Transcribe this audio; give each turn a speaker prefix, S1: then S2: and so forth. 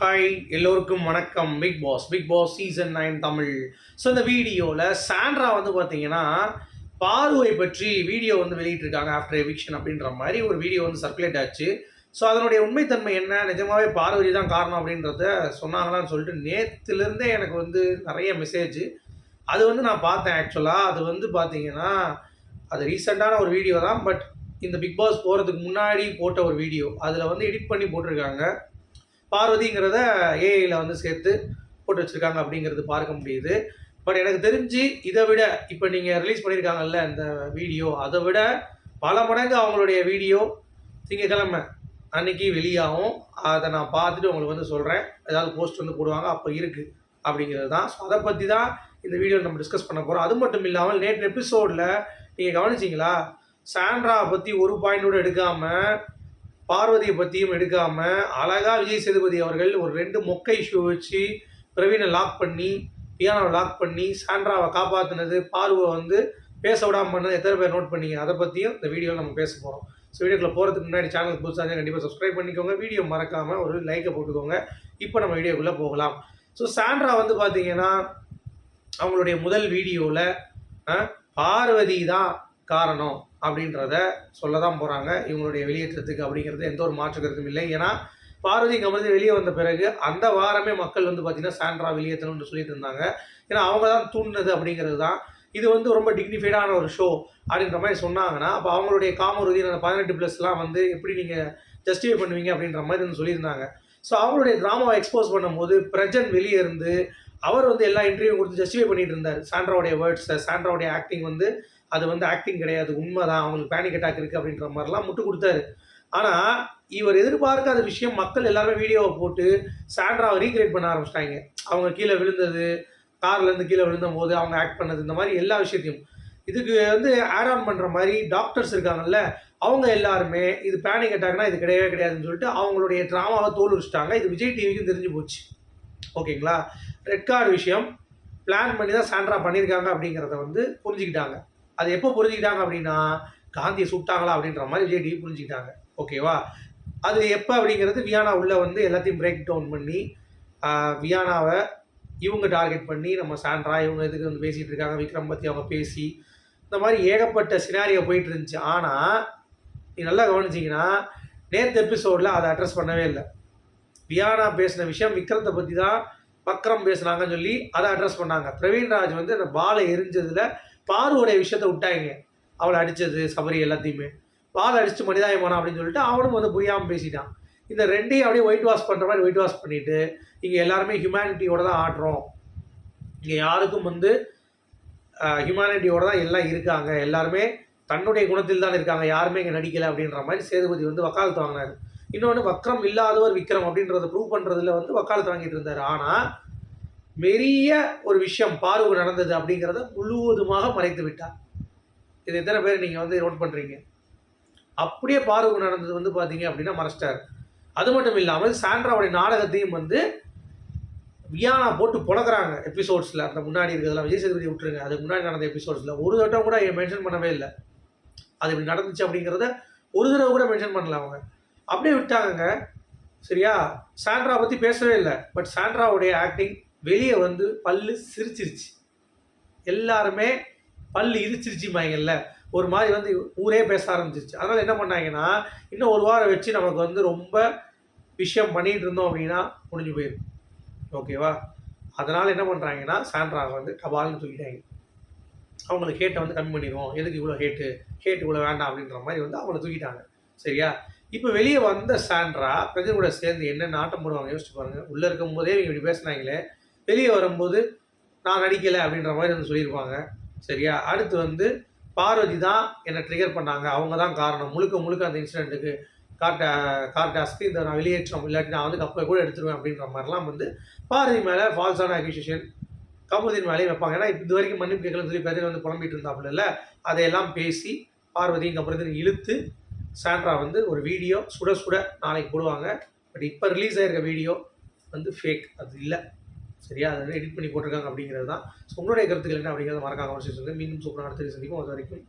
S1: Hi எல்லோருக்கும் வணக்கம். Bigg Boss Bigg Boss season nine Tamil. So இந்த வீடியோவில் சாண்ட்ரா வந்து பார்த்தீங்கன்னா பார்வை பற்றி வீடியோ வந்து வெளியிட்டிருக்காங்க ஆஃப்டர் எவிக்ஷன் அப்படின்ற மாதிரி ஒரு வீடியோ வந்து சர்க்குலேட் ஆச்சு. ஸோ அதனுடைய உண்மைத்தன்மை என்ன? நிஜமாகவே பார்வதி தான் காரணம் அப்படின்றத சொன்னாங்களான்னு சொல்லிட்டு நேற்றுலேருந்தே எனக்கு வந்து நிறைய மெசேஜ் அது வந்து நான் பார்த்தேன் ஆக்சுவலாக அது வந்து பார்த்தீங்கன்னா அது ரீசெண்டான ஒரு வீடியோ தான். பட் இந்த பிக் பாஸ் போகிறதுக்கு முன்னாடி போட்ட ஒரு வீடியோ அதில் வந்து எடிட் பண்ணி போட்டிருக்காங்க. பார்வதிங்கிறத ஏஐயில் வந்து சேர்த்து போட்டு வச்சுருக்காங்க அப்படிங்கிறது பார்க்க முடியுது. பட் எனக்கு தெரிஞ்சு இதை விட இப்போ நீங்கள் ரிலீஸ் பண்ணியிருக்காங்கல்ல இந்த வீடியோ அதை விட பல மடங்கு அவங்களுடைய வீடியோ திங்கக்கிழமை அன்னைக்கு வெளியாகும். அதை நான் பார்த்துட்டு உங்களுக்கு வந்து சொல்கிறேன் ஏதாவது போஸ்ட் வந்து போடுவாங்க அப்போ இருக்குது அப்படிங்கிறது தான். ஸோ அதை பற்றி தான் இந்த வீடியோ நம்ம டிஸ்கஸ் பண்ண போகிறோம் அது மட்டும் இல்லாமல் நேற்று எபிசோடில் நீங்கள் கவனிச்சிங்களா? சாண்ட்ரா பற்றி ஒரு பாயிண்ட் கூட எடுக்காமல் பார்வதியை பற்றியும் எடுக்காமல் அழகாக விஜய் சேதுபதி அவர்கள் ஒரு ரெண்டு மொக்கை ஷூ வச்சு பிரவீனை லாக் பண்ணி பியானோவை லாக் பண்ணி சாண்ட்ராவை காப்பாற்றினது பார்வை வந்து பேச விடாமல் பண்ணது எத்தனை பேர் நோட் பண்ணிங்க? அதை பற்றியும் இந்த வீடியோவில் நம்ம பேச போகிறோம் ஸோ வீடியோக்குள்ள போகிறதுக்கு முன்னாடி சேனல் புதுசாக கண்டிப்பாக சப்ஸ்கிரைப் பண்ணிக்கோங்க. வீடியோ மறக்காமல் ஒரு லைக்கை போட்டுக்கோங்க. இப்போ நம்ம வீடியோக்குள்ளே போகலாம். ஸோ சாண்ட்ரா வந்து பார்த்தீங்கன்னா அவங்களுடைய முதல் வீடியோவில் பார்வதி தான் காரணம் அப்படின்றத சொல்ல தான் போகிறாங்க இவங்களுடைய வெளியேற்றத்துக்கு அப்படிங்கிறது எந்த ஒரு மாற்று கருத்தும் இல்லை. ஏன்னா பார்வதி கமர்ந்து வெளியே வந்த பிறகு அந்த வாரமே மக்கள் வந்து பார்த்திங்கன்னா சாண்ட்ரா வெளியேற்றணும்னு சொல்லிட்டு இருந்தாங்க. ஏன்னா அவங்க தான் தூண்டினது அப்படிங்கிறது தான். இது வந்து ரொம்ப டிக்னிஃபைடான ஒரு ஷோ அப்படின்ற மாதிரி சொன்னாங்கன்னா அப்போ அவங்களுடைய காமருதி அந்த பதினெட்டு ப்ளஸ்லாம் வந்து எப்படி நீங்கள் ஜஸ்டிஃபை பண்ணுவீங்க அப்படின்ற மாதிரி வந்து சொல்லியிருந்தாங்க. ஸோ அவங்களுடைய ட்ராமாவை எக்ஸ்போஸ் பண்ணும்போது பிரஜன் வெளியே இருந்து அவர் வந்து எல்லா இன்டர்வியூ கொடுத்து ஜஸ்டிஃபை பண்ணிட்டு இருந்தார். சாண்ட்ராவுடைய வேர்ட்ஸை சாண்ட்ராவுடைய ஆக்டிங் வந்து அது வந்து ஆக்டிங் கிடையாது உண்மை தான் அவங்களுக்கு பேனிக் அட்டாக் இருக்குது அப்படின்ற மாதிரிலாம் முட்டு கொடுத்தாரு. ஆனால் இவர் எதிர்பார்க்காத விஷயம் மக்கள் எல்லாருமே வீடியோவை போட்டு சாண்ட்ராவை ரீக்ரியேட் பண்ண ஆரம்பிச்சிட்டாங்க. அவங்க கீழே விழுந்தது கார்லேருந்து கீழே விழுந்த போது அவங்க ஆக்ட் பண்ணது இந்த மாதிரி எல்லா விஷயத்தையும். இதுக்கு வந்து ஆட் ஆன் பண்ணுற மாதிரி டாக்டர்ஸ் இருக்காங்கல்ல அவங்க எல்லாருமே இது பேனிக் அட்டாக்னா இது கிடையவே கிடையாதுன்னு சொல்லிட்டு அவங்களுடைய ட்ராமாவை தோல்விச்சிட்டாங்க இது விஜய் டிவிக்கும் தெரிஞ்சு போச்சு. ஓகேங்களா? ரெட் கார்டு விஷயம் பிளான் பண்ணி தான் சாண்ட்ரா பண்ணியிருக்காங்க அப்படிங்கிறத வந்து புரிஞ்சுக்கிட்டாங்க. அது எப்போ புரிஞ்சுக்கிட்டாங்க அப்படின்னா காந்தியை சுட்டாங்களா அப்படின்ற மாதிரி விஜய் டி புரிஞ்சுக்கிட்டாங்க. ஓகேவா அது எப்போ அப்படிங்கிறது வியானா உள்ளே வந்து எல்லாத்தையும் பிரேக் டவுன் பண்ணி வியானாவை இவங்க டார்கெட் பண்ணி நம்ம சாண்ட்ரா இவங்க இதுக்கு வந்து பேசிகிட்டு இருக்காங்க விக்ரம் பற்றி அவங்க பேசி இந்த மாதிரி ஏகப்பட்ட சினாரியோ போயிட்டு இருந்துச்சு. ஆனால் நீ நல்லா கவனிச்சிங்கன்னா நேற்று எபிசோடில் அதை அட்ரஸ் பண்ணவே இல்லை. வியானா பேசின விஷயம் விக்ரத்தை பற்றி தான் வக்ரம் பேசுனாங்கன்னு சொல்லி அதை அட்ரஸ் பண்ணாங்க. பிரவீன்ராஜ் வந்து அந்த பாலை எரிஞ்சதில் பாருவோடைய விஷயத்த விட்டாங்க அவளை அடித்தது சபரி எல்லாத்தையுமே. பால் அடிச்சு மனிதாயமானா அப்படின்னு சொல்லிட்டு அவனும் வந்து புரியாமல் பேசிட்டான். இந்த ரெண்டையும் அப்படியே ஒயிட் வாஷ் பண்ணுற மாதிரி ஒயிட் வாஷ் பண்ணிவிட்டு இங்கே எல்லாருமே ஹியூமனிட்டியோட தான் ஆடுறோம். இங்கே யாருக்கும் வந்து ஹியூமனிட்டியோட தான் எல்லாம் இருக்காங்க. எல்லாருமே தன்னுடைய குணத்தில் தான் இருக்காங்க. யாருமே இங்கே நடிக்கலை அப்படின்ற மாதிரி சேதுபதி வந்து வக்காலத்து வாங்கினார். இன்னொன்று வக்ரம் இல்லாதவர் விக்ரம் அப்படின்றத ப்ரூவ் பண்ணுறதுல வந்து வக்காலத்து வாங்கிட்டு இருந்தார். ஆனால் பெரிய ஒரு விஷயம் பார்வை நடந்தது அப்படிங்கிறத முழுவதுமாக மறைத்து விட்டார். இது எத்தனை பேர் நீங்கள் வந்து நோட் பண்ணுறீங்க அப்படியே பார்வை நடந்தது வந்து பார்த்தீங்க அப்படின்னா மறைச்சிட்டார். அது மட்டும் இல்லாமல் சாண்ட்ராவுடைய நாடகத்தையும் வந்து வியானா போட்டு புழக்கிறாங்க எபிசோட்ஸில் அந்த முன்னாடி இருக்கிறதுலாம் விஜய் சேதுபதி விட்டுருங்க. அதுக்கு முன்னாடி நடந்த எபிசோட்ஸில் ஒரு தட்டம் கூட மென்ஷன் பண்ணவே இல்லை. அது இப்படி நடந்துச்சு அப்படிங்கிறத ஒரு தடவை கூட மென்ஷன் பண்ணல அவங்க. அப்படியே விட்டாங்க சரியா? சாண்ட்ரா பற்றி பேசவே இல்லை. பட் சாண்ட்ராவுடைய ஆக்டிங் வெளியே வந்து பல்லு சிரிச்சிருச்சு. எல்லாருமே பல்லு இரிச்சிருச்சுமாங்கல்ல ஒரு மாதிரி வந்து ஊரே பேச ஆரம்பிச்சிருச்சு. அதனால் என்ன பண்ணாங்கன்னா இன்னும் ஒரு வாரம் வச்சு நமக்கு வந்து ரொம்ப விஷயம் பண்ணிகிட்டு இருந்தோம் அப்படின்னா முடிஞ்சு போயிடும் ஓகேவா? அதனால் என்ன பண்ணுறாங்கன்னா சாண்ட்ராவை வந்து கபால்னு தூக்கிட்டாங்க. அவங்களுக்கு ஹேட்டை வந்து கம்மி பண்ணிடுவோம். எதுக்கு இவ்வளோ ஹேட்டு ஹேட் இவ்வளோ வேண்டாம் அப்படின்ற மாதிரி வந்து அவங்கள தூக்கிட்டாங்க. சரியா? இப்போ வெளியே வந்த சாண்ட்ரா பிரஜன் கூட சேர்ந்து என்னென்ன ஆட்டம் போடுவாங்க யோசிச்சு பாருங்கள் உள்ளே இருக்கும் போதே இவங்க இப்படி பேசுனாங்களே வெளியே வரும்போது நான் நடிக்கலை அப்படின்ற மாதிரி வந்து சொல்லியிருப்பாங்க. சரியா? அடுத்து வந்து பார்வதி தான் என்னை ட்ரிகர் பண்ணாங்க. அவங்க தான் காரணம். முழுக்க முழுக்க அந்த இன்சிடெண்ட்டுக்கு கார்ட்டை கார்டாஸ்க்கு இந்த நான் வெளியேற்றம் இல்லாட்டி நான் வந்து கப்பை கூட எடுத்துருவேன் அப்படின்ற மாதிரிலாம் வந்து பார்வதி மேலே ஃபால்ஸான அக்யூசியேஷன் கமுதின் மேலேயும் வைப்பாங்க. ஏன்னா இது வரைக்கும் மன்னிப்பு கேட்கலன்னு சொல்லி பதில் வந்து புலம்பிட்டு இருந்தாப்புல இல்லை அதையெல்லாம் பேசி பார்வதியும் கப்புறத்தையும் இழுத்து சாண்ட்ரா வந்து ஒரு வீடியோ சுட சுட நாளைக்கு போடுவாங்க. பட் இப்போ ரிலீஸ் ஆகிருக்க வீடியோ வந்து ஃபேக் அது இல்லை. சரியா அதை எடிட் பண்ணி போட்டிருக்காங்க அப்படிங்கிறது தான். ஸோ உங்களுடைய கருத்துக்கள் என்ன அப்படிங்கிறத மறக்காம கவனிச்சு மீண்டும் சூப்பராக அடுத்த சந்திப்போம் அது வரைக்கும்